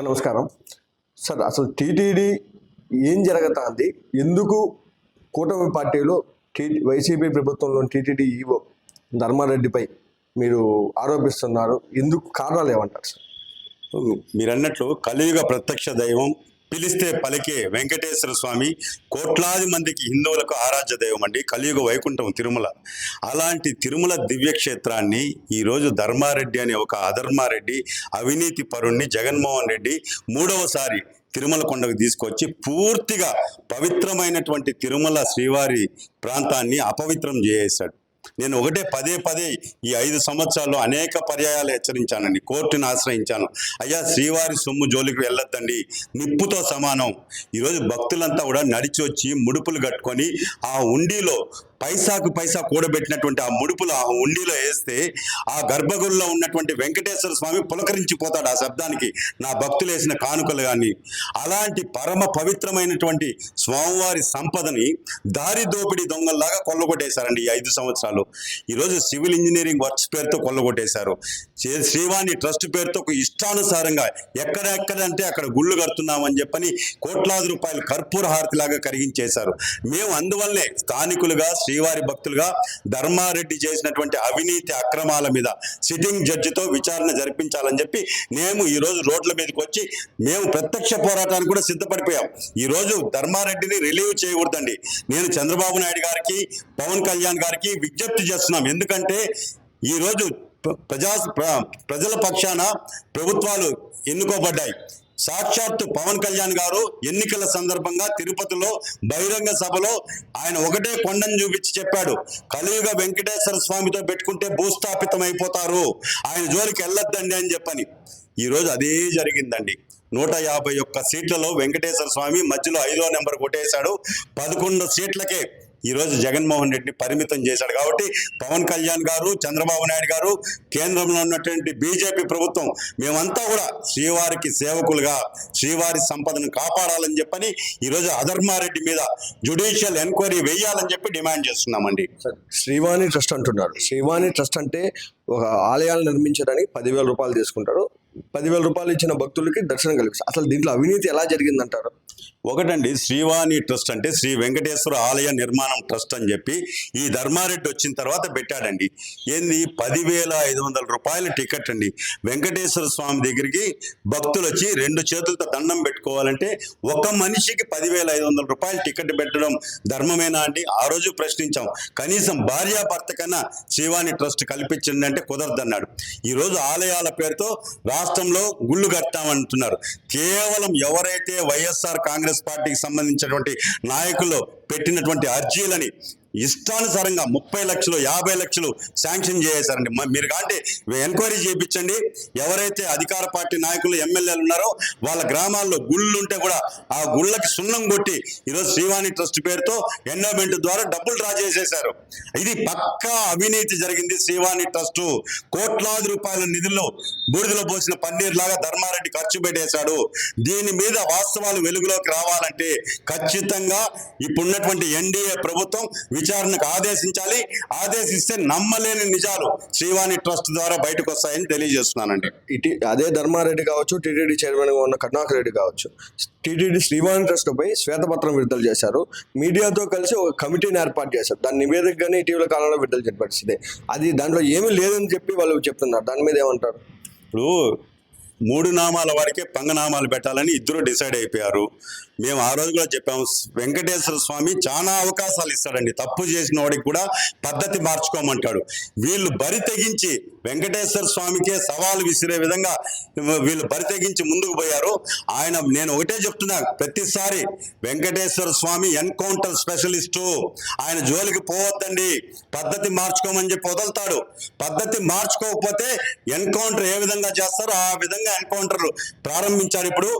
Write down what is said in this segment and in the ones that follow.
Sir నమస్కారం. Sir అసలు TTD ఏం జరుగుతుంది? ఎందుకు కూటమి పార్టీలో టీ వైసీపీ ప్రభుత్వంలో టీటీడీ ఈవో ధర్మారెడ్డిపై మీరు ఆరోపిస్తున్నారు? ఎందుకు కారణాలు ఏమంటారు సార్? మీరు అన్నట్లు కలియుగ ప్రత్యక్ష దైవం పిలిస్తే పలికే వెంకటేశ్వర స్వామి కోట్లాది మందికి హిందువులకు ఆరాధ్య దైవం అండి. కలియుగ వైకుంఠం తిరుమల. అలాంటి తిరుమల దివ్యక్షేత్రాన్ని ఈరోజు ధర్మారెడ్డి అనే ఒక అధర్మారెడ్డి అవినీతి పరుణ్ణి జగన్మోహన్ రెడ్డి మూడవసారి తిరుమల కొండకు తీసుకొచ్చి పూర్తిగా పవిత్రమైనటువంటి తిరుమల శ్రీవారి ప్రాంతాన్ని అపవిత్రం చేసేశాడు నేను ఒకటే పదే పదే ఈ ఐదు సంవత్సరాల్లో అనేక పర్యాయాలు హెచ్చరించానండి. కోర్టును ఆశ్రయించాను. అయ్యా శ్రీవారి సొమ్ము జోలికి వెళ్ళొద్దండి. నిప్పుతో సమానం. ఈరోజు భక్తులంతా కూడా నడిచి వచ్చి ముడుపులు కట్టుకొని ఆ ఉండిలో పైసాకు పైసా కూడబెట్టినటువంటి ఆ ముడుపులు ఆ ఉండిలో వేస్తే ఆ గర్భగుడిలో ఉన్నటువంటి వెంకటేశ్వర స్వామి పులకరించిపోతాడు ఆ శబ్దానికి. నా భక్తులు వేసిన కానుకలు కానీ అలాంటి పరమ పవిత్రమైనటువంటి స్వామివారి సంపదని దారి దోపిడీ దొంగల్లాగా కొల్లగొట్టేశారండి ఈ ఐదు సంవత్సరాలు. ఈరోజు సివిల్ ఇంజనీరింగ్ వర్క్స్ పేరుతో కొల్లగొట్టేశారు. చే- శ్రీవాణి ట్రస్ట్ పేరుతో ఒక ఇష్టానుసారంగా ఎక్కడెక్కడంటే అక్కడ గుళ్ళు కడుతున్నామని చెప్పని కోట్లాది రూపాయలు కర్పూర హారతిలాగా కరిగించేశారు. మేము అందువల్లే స్థానికులుగా శ్రీవారి భక్తులుగా ధర్మారెడ్డి చేసినటువంటి అవినీతి అక్రమాల మీద సిట్టింగ్ జడ్జితో విచారణ జరిపించాలని చెప్పి మేము ఈరోజు రోడ్ల మీదకి వచ్చి మేము ప్రత్యక్ష పోరాటానికి కూడా సిద్ధపడిపోయాం. ఈరోజు ధర్మారెడ్డిని రిలీవ్ చేయకూడదండి. నేను చంద్రబాబు నాయుడు గారికి పవన్ కళ్యాణ్ గారికి విజ్ఞప్తి చేస్తున్నాం. ఎందుకంటే ఈరోజు ప్ర- ప్రజా ప్ర- ప్రజల పక్షాన ప్రభుత్వాలు ఎన్నుకోబడ్డాయి. సాక్షాత్తు పవన్ కళ్యాణ్ గారు ఎన్నికల సందర్భంగా తిరుపతిలో బహిరంగ సభలో ఆయన ఒకటే కొండను చూపించి చెప్పాడు. కలియుగ వెంకటేశ్వర స్వామితో పెట్టుకుంటే భూస్థాపితం అయిపోతారు. ఆయన జోలికి వెళ్ళొద్దండి అని చెప్పని. ఈరోజు అదే జరిగిందండి. నూట యాభై ఒక్క సీట్లలో వెంకటేశ్వర స్వామి మధ్యలో ఐదో నెంబర్ కొట్టేశాడు. పదకొండు సీట్లకే ఈరోజు జగన్మోహన్ రెడ్డిని పరిమితం చేశాడు కాబట్టి పవన్ కళ్యాణ్ గారు చంద్రబాబు నాయుడు గారు కేంద్రంలో ఉన్నటువంటి బీజేపీ ప్రభుత్వం మేమంతా కూడా శ్రీవారికి సేవకులుగా శ్రీవారి సంపదను కాపాడాలని చెప్పని ఈరోజు అధర్మారెడ్డి మీద జ్యుడిషియల్ ఎంక్వైరీ వేయాలని చెప్పి డిమాండ్ చేస్తున్నామండి. శ్రీవాణి ట్రస్ట్ అంటున్నారు. శ్రీవాణి ట్రస్ట్ అంటే ఒక ఆలయాలు నిర్మించడానికి పదివేల రూపాయలు తీసుకుంటారు. పదివేల రూపాయలు ఇచ్చిన భక్తులకి దర్శనం కలిగిస్తారు అసలు దీంట్లో అవినీతి ఎలా జరిగిందంటారు? ఒకటండి శ్రీవాణి ట్రస్ట్ అంటే శ్రీ వెంకటేశ్వర ఆలయ నిర్మాణం ట్రస్ట్ అని చెప్పి ఈ ధర్మారెడ్డి వచ్చిన తర్వాత పెట్టాడండి. ఏంది? పదివేల ఐదు వందల రూపాయల టికెట్ అండి. వెంకటేశ్వర స్వామి దగ్గరికి భక్తులు వచ్చి రెండు చేతులతో దండం పెట్టుకోవాలంటే ఒక మనిషికి పదివేల ఐదు వందల రూపాయలు టికెట్ పెట్టడం ధర్మమేనా అండి? ఆ రోజు ప్రశ్నించాం. కనీసం భార్యాభర్త కన్నా శ్రీవాణి ట్రస్ట్ కల్పించింది అంటే కుదరదన్నాడు. ఈరోజు ఆలయాల పేరుతో రాష్ట్రంలో గుళ్ళు కట్టామంటున్నారు. కేవలం ఎవరైతే వైఎస్ఆర్ కాంగ్రెస్ పార్టీకి సంబంధించినటువంటి నాయకులు పెట్టినటువంటి అర్జీలని ఇష్టానుసారంగా ముప్పై లక్షలు యాభై లక్షలు శాంక్షన్ చేసేసారండి మీరు కాబట్టి ఎంక్వైరీ చేయించండి ఎవరైతే అధికార పార్టీ నాయకులు ఎమ్మెల్యేలు ఉన్నారో వాళ్ళ గ్రామాల్లో గుళ్ళు ఉంటే కూడా ఆ గుళ్ళకి సున్నం కొట్టి ఈరోజు శ్రీవాణి ట్రస్ట్ పేరుతో ఎండోమెంట్ ద్వారా డబ్బులు డ్రా చేసేశారు. ఇది పక్కా అవినీతి జరిగింది శ్రీవాణి ట్రస్ట్. కోట్లాది రూపాయల నిధుల్లో బూడిదలో పోసిన పన్నీర్ లాగా ధర్మారెడ్డి ఖర్చు పెట్టేశాడు. దీని మీద వాస్తవాలు వెలుగులోకి రావాలంటే ఖచ్చితంగా ఇప్పుడున్నటువంటి ఎన్డీఏ ప్రభుత్వం విచారణకు ఆదేశించాలి. ఆదేశిస్తే నమ్మలేని నిజాలు శ్రీవాణి ట్రస్ట్ ద్వారా బయటకు వస్తాయని తెలియజేస్తున్నానండి. ఇటీ అదే ధర్మారెడ్డి కావచ్చు టీటీడీ చైర్మన్గా ఉన్న కరుణాకర్ రెడ్డి కావచ్చు టీటీడీ శ్రీవాణి ట్రస్ట్పై శ్వేతపత్రం విడుదల చేశారు. మీడియాతో కలిసి ఒక కమిటీని ఏర్పాటు చేశారు. దాని నివేదికగానే ఇటీవల కాలంలో విడుదల పరిస్థితి. అది దాంట్లో ఏమీ లేదని చెప్పి వాళ్ళు చెప్తున్నారు. దాని మీద ఏమంటారు? ఇప్పుడు మూడు నామాల వారికే పంగనామాలు పెట్టాలని ఇద్దరు డిసైడ్ అయిపోయారు. మేము ఆ రోజు కూడా చెప్పాము వెంకటేశ్వర స్వామి చాలా అవకాశాలు ఇస్తాడండి. తప్పు చేసిన వాడికి కూడా పద్ధతి మార్చుకోమంటాడు. వీళ్ళు బరి తెగించి వెంకటేశ్వర స్వామికే సవాలు విసిరే విధంగా వీళ్ళు బరి తెగించి ముందుకు పోయారు. ఆయన నేను ఒకటే చెప్తున్నా ప్రతిసారి వెంకటేశ్వర స్వామి ఎన్కౌంటర్ స్పెషలిస్టు. ఆయన జోలికి పోవద్దండి. పద్ధతి మార్చుకోమని చెప్పి వదులుతాడు. పద్ధతి మార్చుకోకపోతే ఎన్కౌంటర్ ఏ విధంగా చేస్తారో ఆ విధంగా ఎన్కౌంటర్ ప్రారంభించారు ఇప్పుడు.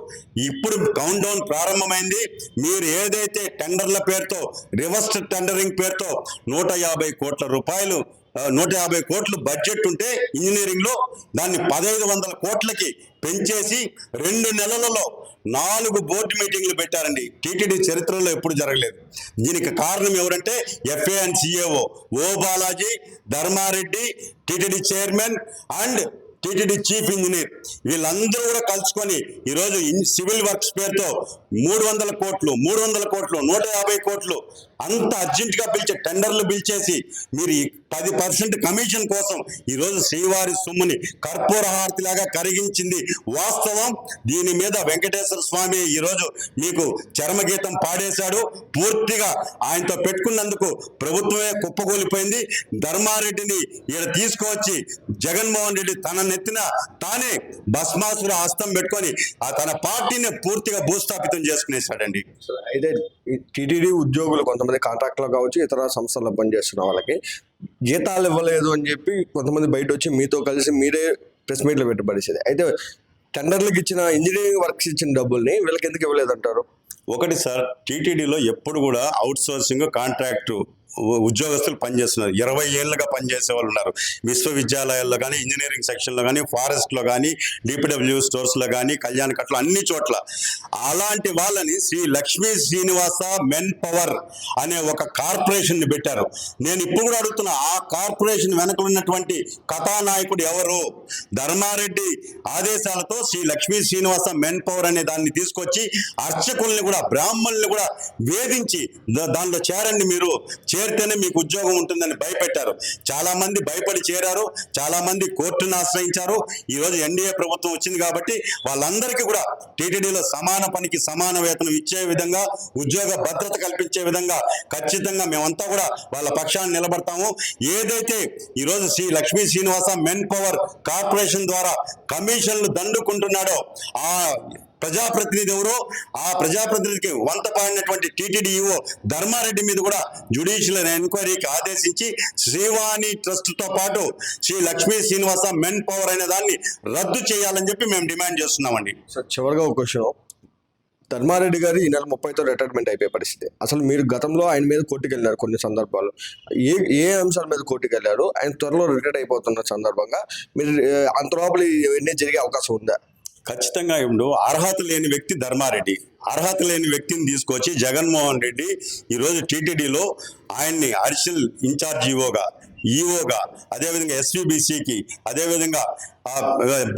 ఇప్పుడు కౌంట్ డౌన్ ప్రారంభం ప్రారంభమైంది. మీరు ఏదైతే టెండర్ల పేరుతో రివర్స్ టెండరింగ్ పేరుతో నూట యాభై కోట్ల రూపాయలు నూట యాభై కోట్లు బడ్జెట్ ఉంటే ఇంజనీరింగ్లో దాన్ని పదహైదు వందల కోట్లకి పెంచేసి రెండు నెలలలో నాలుగు బోర్డు మీటింగ్లు పెట్టారండి. టీటీడీ చరిత్రలో ఎప్పుడు జరగలేదు. దీనికి కారణం ఎవరంటే FA and CAO O Balaji Dharma Reddy TTD chairman and TTD chief engineer. వీళ్ళందరూ కూడా కలుసుకొని ఈరోజు ఇన్- సివిల్ వర్క్స్ పేరుతో మూడు వందల కోట్లు మూడు వందల కోట్లు నూట యాభై కోట్లు అంత అర్జెంట్గా పిలిచే టెండర్లు పిలిచేసి మీరు పది పర్సెంట్ కమిషన్ కోసం ఈరోజు శ్రీవారి సొమ్ముని కర్పూర హారతిలాగా కరిగించింది వాస్తవం. దీని మీద వెంకటేశ్వర స్వామి ఈరోజు మీకు చర్మగీతం పాడేశాడు. పూర్తిగా ఆయనతో పెట్టుకున్నందుకు ప్రభుత్వమే కుప్పకూలిపోయింది. ధర్మారెడ్డిని ఈడ తీసుకువచ్చి జగన్మోహన్ రెడ్డి తన నెత్తిన తానే భస్మాసుర హస్తం పెట్టుకొని ఆ తన పార్టీని పూర్తిగా భూస్థాపితం చేసుకునేశాడండి. అయితే టీటీడీ ఉద్యోగులు కొంతమంది కాంట్రాక్ట్లో కావచ్చు ఇతర సంస్థల్లో పనిచేస్తున్న వాళ్ళకి జీతాలు ఇవ్వలేదు అని చెప్పి కొంతమంది బయట వచ్చి మీతో కలిసి మీరే ప్రెస్ మీట్లు పెట్టి పరిస్థితి అయితే టెండర్లకు ఇచ్చిన ఇంజనీరింగ్ వర్క్స్ ఇచ్చిన డబ్బుల్ని వీళ్ళకి ఎందుకు ఇవ్వలేదంటారు? ఒకటి సార్ టీటీడీలో ఎప్పుడు కూడా అవుట్ సోర్సింగ్ కాంట్రాక్టు ఉద్యోగస్తులు పనిచేస్తున్నారు. ఇరవై ఏళ్ళుగా పనిచేసే వాళ్ళు ఉన్నారు. విశ్వవిద్యాలయాల్లో కానీ ఇంజనీరింగ్ సెక్షన్లో కానీ ఫారెస్ట్లో కానీ డిపిడబ్ల్యూ స్టోర్స్లో కానీ కళ్యాణ కట్లు అన్ని చోట్ల. అలాంటి వాళ్ళని శ్రీ లక్ష్మీ శ్రీనివాస మెన్ పవర్ అనే ఒక కార్పొరేషన్ని పెట్టారు. నేను ఇప్పుడు కూడా అడుగుతున్నా ఆ కార్పొరేషన్ వెనక ఉన్నటువంటి కథానాయకుడు ఎవరు? ధర్మారెడ్డి ఆదేశాలతో శ్రీ లక్ష్మీ శ్రీనివాస మెన్ పవర్ అనే దాన్ని తీసుకొచ్చి అర్చకుల్ని కూడా బ్రాహ్మణుల్ని కూడా వేధించి దానిలో చేరండి మీరు చేరితేనే మీకు ఉద్యోగం ఉంటుందని భయపెట్టారు. చాలా మంది భయపడి చేరారు. చాలా మంది కోర్టును ఆశ్రయించారు. ఈరోజు ఎన్డీఏ ప్రభుత్వం వచ్చింది కాబట్టి వాళ్ళందరికీ కూడా టీటీడీలో సమాన పనికి సమాన వేతనం ఇచ్చే విధంగా ఉద్యోగ భద్రత కల్పించే విధంగా ఖచ్చితంగా మేమంతా కూడా వాళ్ళ పక్షాన్ని నిలబడతాము. ఏదైతే ఈరోజు Sri Lakshmi Srinivasa men power corporation ద్వారా కమిషన్లు దండుకుంటున్నాడో ఆ ప్రజాప్రతినిధి ఎవరో? ఆ ప్రజాప్రతినిధికి వంత పాడినటువంటి టీటీడీఓ ధర్మారెడ్డి మీద కూడా జ్యుడిషియల్ ఎంక్వైరీకి ఆదేశించి శ్రీవాణి ట్రస్ట్తో పాటు శ్రీ లక్ష్మీ శ్రీనివాస మెన్ పవర్ అనే దాన్ని రద్దు చేయాలని చెప్పి మేము డిమాండ్ చేస్తున్నామండి. సార్ చివరిగా ఒక క్వశ్చన్. ధర్మారెడ్డి గారు ఈ నెల ముప్పైతో రిటైర్మెంట్ అయిపోయే పరిస్థితి. అసలు మీరు గతంలో ఆయన మీద కోర్టుకు వెళ్ళారు కొన్ని సందర్భాలు. ఏ ఏ అంశాల మీద కోర్టుకు వెళ్ళారు? ఆయన త్వరలో రిటైర్ అయిపోతున్న సందర్భంగా మీరు అంతలోపల అంత ఇవన్నీ జరిగే అవకాశం ఉందా? ఖచ్చితంగా ఉండు. అర్హత లేని వ్యక్తి ధర్మారెడ్డి. అర్హత లేని వ్యక్తిని తీసుకొచ్చి జగన్మోహన్ రెడ్డి ఈరోజు టీటీడీలో ఆయన్ని అడిషనల్ ఇన్ఛార్జ్ ఈఓగా ఈఓగా అదేవిధంగా ఎస్వీబీసీకి అదేవిధంగా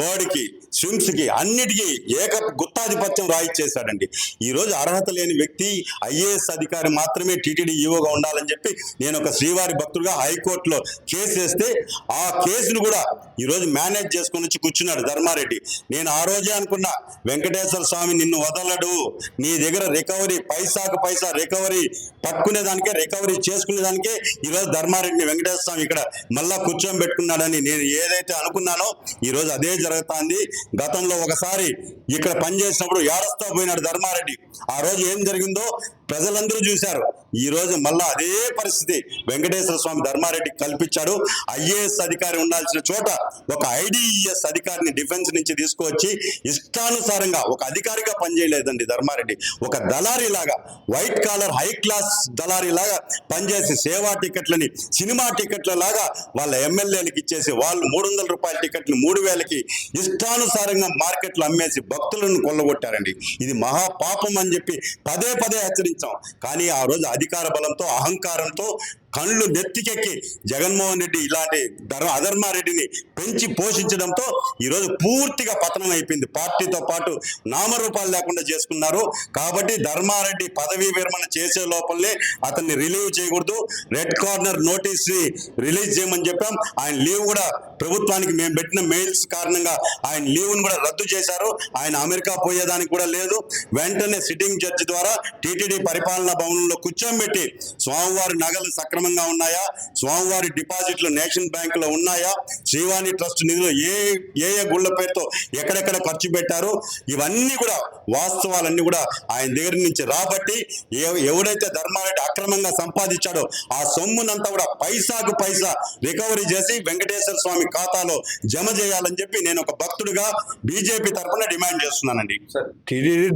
బర్డ్కి స్విమ్స్కి అన్నిటికీ ఏక గుత్తాధిపత్యం రాయిచ్చేశాడండి. ఈరోజు అర్హత లేని వ్యక్తి ఐఏఎస్ అధికారి మాత్రమే టీటీడీ ఈవోగా ఉండాలని చెప్పి నేను ఒక శ్రీవారి భక్తుడుగా హైకోర్టులో కేసు వేస్తే ఆ కేసును కూడా ఈరోజు మేనేజ్ చేసుకొని వచ్చి కూర్చున్నాడు ధర్మారెడ్డి. నేను ఆ రోజే అనుకున్నా వెంకటేశ్వర స్వామి నిన్ను వదలడు. నీ దగ్గర రికవరీ పైసాకు పైసా రికవరీ పట్టుకునేదానికే రికవరీ చేసుకునేదానికే ఈరోజు ధర్మారెడ్డిని వెంకటేశ్వర స్వామి ఇక్కడ మళ్ళా కూర్చోబెట్టుకున్నాడని నేను ఏదైతే అనుకున్నానో ఈరోజు అదే జరుగుతుంది. గతంలో ఒకసారి ఇక్కడ పనిచేసినప్పుడు ఏడస్తా పోయినాడు ధర్మారెడ్డి. ఆ రోజు ఏం జరిగిందో ప్రజలందరూ చూశారు. ఈ రోజు మళ్ళా అదే పరిస్థితి. వెంకటేశ్వర స్వామి ధర్మారెడ్డికి కల్పించాడు. ఐఏఎస్ అధికారి ఉండాల్సిన చోట ఒక ఐడిఈఎస్ అధికారిని డిఫెన్స్ నుంచి తీసుకువచ్చి ఇష్టానుసారంగా ఒక అధికారిగా పనిచేయలేదండి ధర్మారెడ్డి. ఒక దళారీలాగా వైట్ కాలర్ హై క్లాస్ దళారీలాగా పనిచేసి సేవా టికెట్లని సినిమా టికెట్ల లాగా వాళ్ళ ఎమ్మెల్యేలకు ఇచ్చేసి వాళ్ళు మూడు వందల రూపాయల టికెట్లు మూడు వేలకి ఇష్టానుసారంగా మార్కెట్లో అమ్మేసి భక్తులను కొల్లగొట్టారండి. ఇది మహాపాపం అని చెప్పి పదే పదే హెచ్చరించాం కానీ ఆ రోజు అధికార బలంతో అహంకారంతో కళ్ళు నెత్తికెక్కి జగన్మోహన్ రెడ్డి ఇలాంటి ధర్మ అధర్మారెడ్డిని పెంచి పోషించడంతో ఈరోజు పూర్తిగా పతనం అయిపోయింది. పార్టీతో పాటు నామరూపాలు లేకుండా చేసుకున్నారు. కాబట్టి ధర్మారెడ్డి పదవీ విరమణ చేసే లోపలనే అతన్ని రిలీవ్ చేయకూడదు. రెడ్ కార్నర్ నోటీస్ రిలీజ్ చేయమని చెప్పాం. ఆయన లీవ్ కూడా ప్రభుత్వానికి మేము పెట్టిన మెయిల్స్ కారణంగా ఆయన లీవ్ను కూడా రద్దు చేశారు. ఆయన అమెరికా పోయేదానికి కూడా లేదు. వెంటనే సిట్టింగ్ జడ్జి ద్వారా టీటీడీ పరిపాలనా భవనంలో కూర్చోబెట్టి స్వామివారి నగలు సక్రమంగా ఉన్నాయా? స్వామివారి డిపాజిట్లు నేషన్ బ్యాంక్లో ఉన్నాయా? శ్రీవాణి ట్రస్ట్ నిధులు ఏ ఏ ఏ గుళ్ళ పేరుతో ఎక్కడెక్కడ ఖర్చు పెట్టారు? ఇవన్నీ కూడా వాస్తవాలన్నీ కూడా ఆయన దగ్గర నుంచి రాబట్టి ఎవడైతే ధర్మారెడ్డి అక్రమంగా సంపాదించాడో ఆ సొమ్మునంతా కూడా పైసాకు పైసా రికవరీ చేసి వెంకటేశ్వర స్వామి ఖాతాలో జమ చేయాలని చెప్పి నేను ఒక భక్తుడిగా బీజేపీ తరఫున డిమాండ్ చేస్తున్నానండి. సార్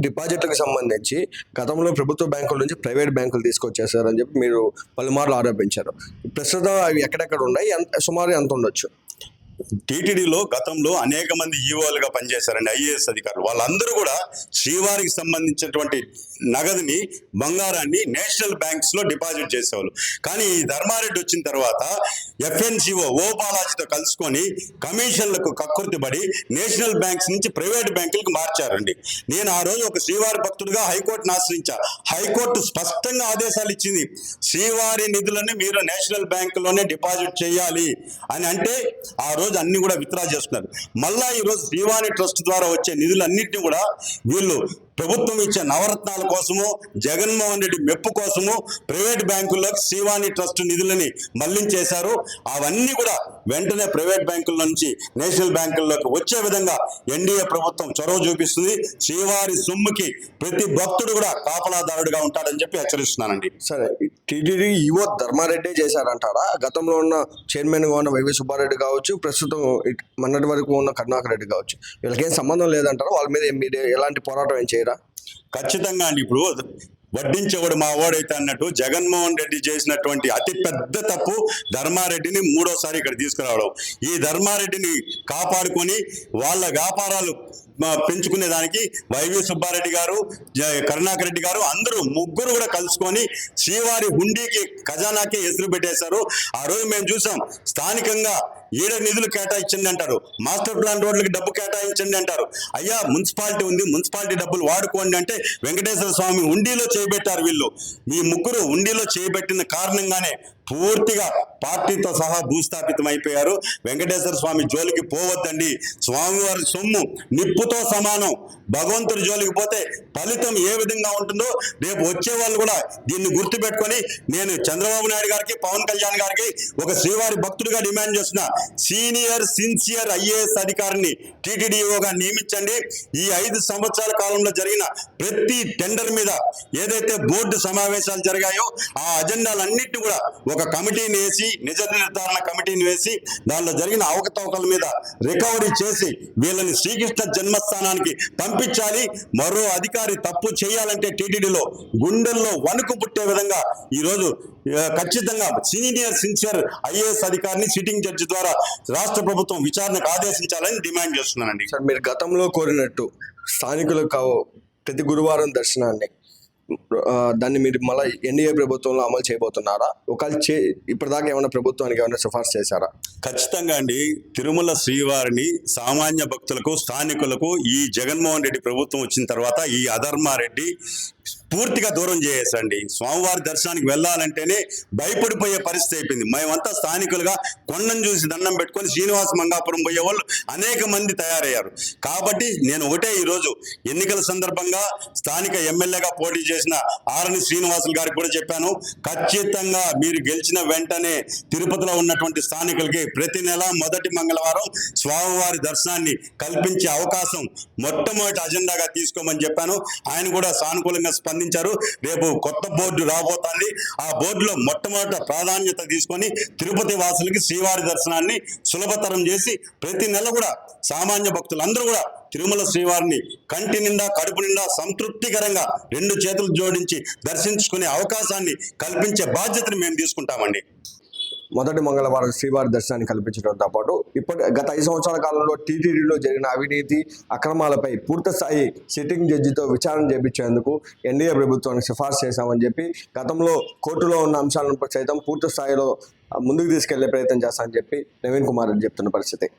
డిపాజిట్లకు సంబంధించి గతంలో ప్రభుత్వ బ్యాంకుల నుంచి ప్రైవేట్ బ్యాంకులు తీసుకొచ్చేసారని చెప్పి మీరు పలుమార్లు ఆరోపించారు ప్రస్తుతం అవి ఎక్కడెక్కడ ఉన్నాయి? ఎంత సుమారు ఎంత ఉండొచ్చు? టీటీడీలో గతంలో అనేక మంది ఈఓలుగా పనిచేశారండి ఐఏఎస్ అధికారులు. వాళ్ళందరూ కూడా శ్రీవారికి సంబంధించినటువంటి నగదుని బంగారాన్ని నేషనల్ బ్యాంక్స్లో డిపాజిట్ చేసేవాళ్ళు. కానీ ఈ ధర్మారెడ్డి వచ్చిన తర్వాత ఎఫ్ఎన్సిఓ ఓ బాలాజీతో కలుసుకొని కమిషన్లకు కక్కుర్తి పడి నేషనల్ బ్యాంక్స్ నుంచి ప్రైవేట్ బ్యాంకులకు మార్చారండి. నేను ఆ రోజు ఒక శ్రీవారి భక్తుడిగా హైకోర్టును ఆశ్రయించా. హైకోర్టు స్పష్టంగా ఆదేశాలు ఇచ్చింది శ్రీవారి నిధులను మీరు నేషనల్ బ్యాంకులోనే డిపాజిట్ చేయాలి అని. అంటే ఆ రోజు అన్ని కూడా విత్డ్రా చేస్తున్నారు. మళ్ళా ఈ రోజు శ్రీవాణి ట్రస్ట్ ద్వారా వచ్చే నిధులన్నింటినీ కూడా వీళ్ళు ప్రభుత్వం ఇచ్చే నవరత్నాల కోసము జగన్మోహన్ రెడ్డి మెప్పు కోసము ప్రైవేట్ బ్యాంకుల్లోకి శ్రీవాణి ట్రస్ట్ నిధులని మళ్ళించేశారు. అవన్నీ కూడా వెంటనే ప్రైవేట్ బ్యాంకుల నుంచి నేషనల్ బ్యాంకుల్లోకి వచ్చే విధంగా ఎన్డీఏ ప్రభుత్వం చొరవ చూపిస్తుంది. శ్రీవారి సొమ్ముకి ప్రతి భక్తుడు కూడా కాపలాదారుడిగా ఉంటాడని చెప్పి హెచ్చరిస్తున్నానండి. సరే టీడీడీ ఈవో ధర్మారెడ్డి చేశారంటారా? గతంలో ఉన్న చైర్మన్గా ఉన్న వైవి సుబ్బారెడ్డి కావచ్చు ప్రస్తుతం మొన్నటి వరకు ఉన్న కరుణాకర్ రెడ్డి కావచ్చు. వీళ్ళకేం సంబంధం లేదంటారా? వాళ్ళ మీద మీరు ఎలాంటి పోరాటం ఏం చేయరు? ఖచ్చితంగా అండి. ఇప్పుడు వడ్డించేవాడు మా వాడైతే అన్నట్టు జగన్మోహన్ రెడ్డి చేసినటువంటి అతి పెద్ద తప్పు ధర్మారెడ్డిని మూడోసారి ఇక్కడ తీసుకురావడం. ఈ ధర్మారెడ్డిని కాపాడుకొని వాళ్ళ వ్యాపారాలు పెంచుకునే దానికి వైవి సుబ్బారెడ్డి గారు జ- కరుణాకర్ రెడ్డి గారు అందరూ ముగ్గురు కూడా కలుసుకొని శ్రీవారి హుండీకి ఖజానాకి ఎసురు పెట్టేశారు. ఆ రోజు మేము చూసాం స్థానికంగా ఈడ నిధులు కేటాయించండి అంటారు. మాస్టర్ ప్లాన్ రోడ్లకి డబ్బు కేటాయించండి అంటారు. అయ్యా మున్సిపాలిటీ ఉంది మున్సిపాలిటీ డబ్బులు వాడుకోండి అంటే వెంకటేశ్వర స్వామి ఉండిలో చేయబెట్టారు వీళ్ళు. మీ ముగ్గురు ఉండిలో చేయబెట్టిన కారణంగానే పూర్తిగా పార్టీతో సహా భూస్థాపితం అయిపోయారు వెంకటేశ్వర స్వామి జోలికి పోవద్దండి. స్వామివారి సొమ్ము నిప్పుతో సమానం. భగవంతుడి జోలికి పోతే ఫలితం ఏ విధంగా ఉంటుందో రేపు వచ్చే వాళ్ళు కూడా దీన్ని గుర్తుపెట్టుకొని నేను చంద్రబాబు నాయుడు గారికి పవన్ కళ్యాణ్ గారికి ఒక శ్రీవారి భక్తుడిగా డిమాండ్ చేస్తున్న. సీనియర్ సిన్సియర్ ఐఏఎస్ అధికారిని టీటీడీఓగా నియమించండి. ఈ ఐదు సంవత్సరాల కాలంలో జరిగిన ప్రతి టెండర్ మీద ఏదైతే బోర్డు సమావేశాలు జరిగాయో ఆ అజెండాలన్నింటినీ కూడా ఒక కమిటీని వేసి నిజ నిర్ధారణ కమిటీని వేసి దానిలో జరిగిన అవకతవకల మీద రికవరీ చేసి వీళ్ళని శ్రీకృష్ణ జన్మస్థానానికి పంపించాలి. మరో అధికారి తప్పు చేయాలంటే టీటీడీలో గుండెల్లో వణుకు పుట్టే విధంగా ఈరోజు ఖచ్చితంగా సీనియర్ సిన్సియర్ ఐఏఎస్ అధికారిని సిట్టింగ్ జడ్జి ద్వారా రాష్ట్ర ప్రభుత్వం విచారణకు ఆదేశించాలని డిమాండ్ చేస్తున్నానండి. సార్ మీరు గతంలో కోరినట్టు స్థానికులకు కావు ప్రతి గురువారం దర్శనాన్ని దాన్ని మీరు మళ్ళీ ఎన్డీఏ ప్రభుత్వంలో అమలు చేయబోతున్నారా? ఒకవేళ చే ఇప్పటిదాకా ఏమైనా ప్రభుత్వానికి ఏమైనా సిఫార్సు చేశారా? ఖచ్చితంగా అండి. తిరుమల శ్రీవారిని సామాన్య భక్తులకు స్థానికులకు ఈ జగన్మోహన్ రెడ్డి ప్రభుత్వం వచ్చిన తర్వాత ఈ అధర్మారెడ్డి పూర్తిగా దూరం చేసేసండి. స్వామివారి దర్శనానికి వెళ్ళాలంటేనే భయపడిపోయే పరిస్థితి అయిపోయింది. మేమంతా స్థానికులుగా కొండను చూసి దండం పెట్టుకొని శ్రీనివాస మంగాపురం పోయే వాళ్ళు అనేక మంది తయారయ్యారు. కాబట్టి నేను ఒకటే ఈరోజు ఎన్నికల సందర్భంగా స్థానిక ఎమ్మెల్యేగా పోటీ చేసిన ఆరణి శ్రీనివాసులు గారికి కూడా చెప్పాను. ఖచ్చితంగా మీరు గెలిచిన వెంటనే తిరుపతిలో ఉన్నటువంటి స్థానికులకి ప్రతి నెల మొదటి మంగళవారం స్వామివారి దర్శనాన్ని కల్పించే అవకాశం మొట్టమొదటి అజెండాగా తీసుకోమని చెప్పాను. ఆయన కూడా సానుకూలంగా స్పందించారు. రేపు కొత్త బోర్డు రాబోతోంది. ఆ బోర్డులో మొట్టమొదట ప్రాధాన్యత తీసుకొని తిరుపతి వాసులకి శ్రీవారి దర్శనాన్ని సులభతరం చేసి ప్రతి నెల కూడా సామాన్య భక్తులందరూ కూడా తిరుమల శ్రీవారిని కంటి నిండా కడుపు నిండా సంతృప్తికరంగా రెండు చేతులు జోడించి దర్శించుకునే అవకాశాన్ని కల్పించే బాధ్యతను మేము తీసుకుంటామండి. మొదటి మంగళవారం శ్రీవారి దర్శనాన్ని కల్పించడంతో పాటు ఇప్పటి గత ఐదు సంవత్సరాల కాలంలో టీటీడీలో జరిగిన అవినీతి అక్రమాలపై పూర్తి స్థాయి సిట్టింగ్ జడ్జితో విచారణ చేపించేందుకు ఎన్డీఏ ప్రభుత్వానికి సిఫార్సు చేశామని చెప్పి గతంలో కోర్టులో ఉన్న అంశాలను సైతం పూర్తి స్థాయిలో ముందుకు తీసుకెళ్ళే ప్రయత్నం చేస్తామని చెప్పి నవీన్ కుమార్ రెడ్డి చెప్తున్న పరిస్థితి.